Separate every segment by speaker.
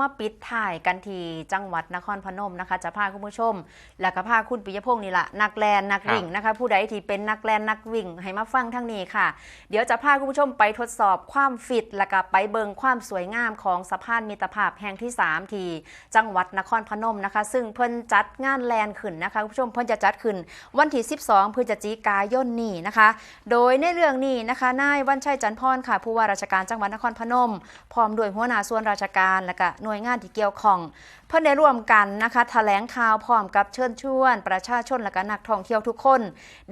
Speaker 1: มาปิดถ่ายกันที่จังหวัดนครพนมนะคะ จะพาคุณผู้ชม และก็พาคุณปิยพงศ์นี่แหละนักแลนนักวิ่งนะคะ ผู้ใดที่เป็นนักแลนนักวิ่ง ให้มาฟังทั้งนี้ค่ะ เดี๋ยวจะพาคุณผู้ชมไปทดสอบความฟิต และก็ไปเบิงความสวยงามของสะพานมิตรภาพแห่งที่ 3 ที่จังหวัดนครพนมนะคะ ซึ่งเพิ่นจัดงานแลนขึ้นนะคะคุณผู้ชมเพิ่นจะจัดขึ้นวันที่ 12 พฤศจิกายนนี้นะคะ โดยในเรื่องนี้นะคะนายวันชัยจันทร์พรค่ะ ผู้ว่าราชการจังหวัดนครพนม พร้อมด้วยหัวหน้าส่วนราชการและก็หน่วยงานที่เกี่ยวข้อง เพื่อนได้ร่วมกันนะคะแถลงข่าวพร้อมกับเชิญชวน ประชาชนและก็นักท่องเที่ยวทุกคน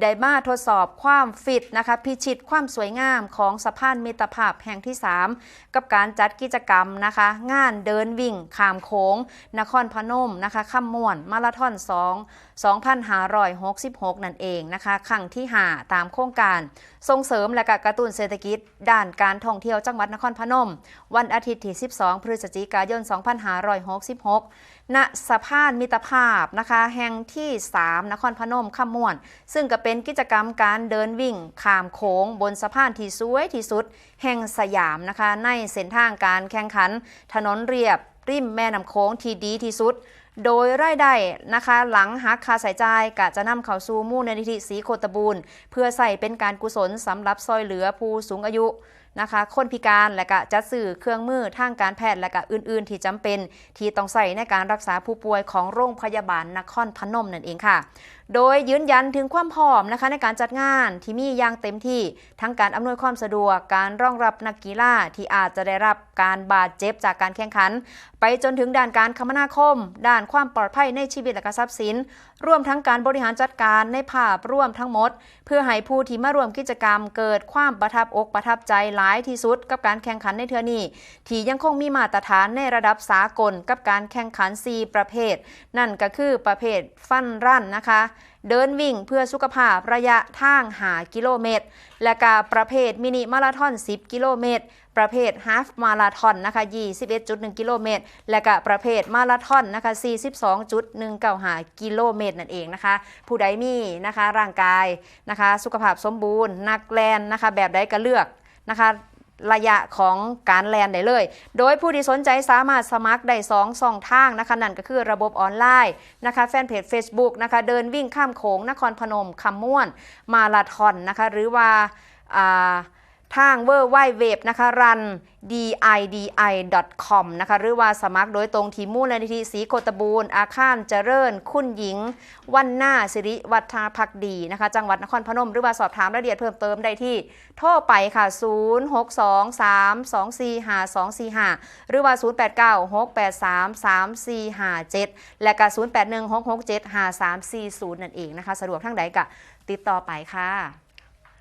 Speaker 1: ได้มาทดสอบความฟิตนะคะพิชิตความสวยงามของสะพานมิตรภาพแห่งที่ 3 กับการจัดกิจกรรมนะคะ งานเดินวิ่งขามโค้ง นครพนมนะคะข้ามม่วนมาราธอน2 2,566 นั่นเองนะคะครั้งที่ 5 ตามโครงการส่งเสริมและก็กระตุ้นเศรษฐกิจ ด้านการท่องเที่ยวจังหวัดนครพนม วันอาทิตย์ที่ 12 พฤศจิกายน 2566 ณ สะพานมิตรภาพนะคะ แห่งที่ 3 นครพนมข้ามม่วน ซึ่งก็เป็นกิจกรรมการเดินวิ่งข้ามโค้งบนสะพานที่สวยที่สุด แห่งสยามนะคะ ในเส้นทางการแข่งขัน ถนนเรียบริมแม่น้ำโค้งที่ดีที่สุด โดยรายได้นะคะหลังหักค่าใช้จ่ายกะจะนำเข้าสู่มูลนิธิสีโคตบูรณ์เพื่อใส่เป็นการกุศลสำหรับซอยเหลือผู้สูงอายุนะคะคนพิการและก็จะสื่อเครื่องมือทางการแพทย์และก็อื่น ๆ ที่จำเป็นที่ต้องใส่ในการรักษาผู้ป่วยของโรงพยาบาลนครพนมนั่นเองค่ะ โดยยืนยันถึงความพร้อมนะคะในการจัดงานที่มีอย่างเต็มที่ทั้งการอำนวยความสะดวกการรองรับนักกีฬาที่อาจจะได้รับการบาดเจ็บจากการแข่งขัน ไปจนถึงด้านการคมนาคม ด้านความปลอดภัยในชีวิตและทรัพย์สิน รวมทั้งการบริหารจัดการในภาพร่วมทั้งหมด เพื่อให้ผู้ที่มาร่วมกิจกรรม เกิดความประทับอกประทับใจหลายที่สุด กับการแข่งขันในเทือนี้ ที่ยังคงมีมาตรฐานในระดับสากลกับการแข่งขัน 4 ประเภท นั่นก็คือประเภทฟันรันนะคะ เดินวิ่งเพื่อสุขภาพระยะทางหากิโลเมตร และก็ประเภทมินิมาราธอน 10 กิโลเมตร ประเภทฮาฟมาราธอนนะคะ21.1 กิโลเมตร และก็ประเภทมาราธอนนะคะ42.195กิโลเมตรนั่นเองนะคะ ผู้ใดมีนะคะร่างกายนะคะสุขภาพสมบูรณ์ นักแลนนะคะแบบใดก็เลือกนะคะระยะของการแลนได้เลย โดยผู้ที่สนใจสามารถสมัครได้2องช่องทางนะคะนั่นก็คือระบบออนไลน์นะคะแฟนเพจ Facebook นะคะเดินวิ่งข้ามโขงนครพนมคำม่วน มาราธอนนะคะหรือว่าอ่า ทางเวอร์ไวเว็บนะคะรัน didi.com นะคะหรือว่าสมัครโดยตรงทีมูลนิธิสีโคตบูรณ์อาคารเจริญ คุณหญิง วันหน้าสิริวัฒนาพักดีนะคะจังหวัดนครพนม หรือว่าสอบถามรายละเอียดเพิ่มเติมได้ที่โทรไปค่ะ 0623245245 หรือว่า 0896833457 และก็0816675340 นั่นเองนะคะ สะดวกทั้งใดกะติดต่อไปค่ะ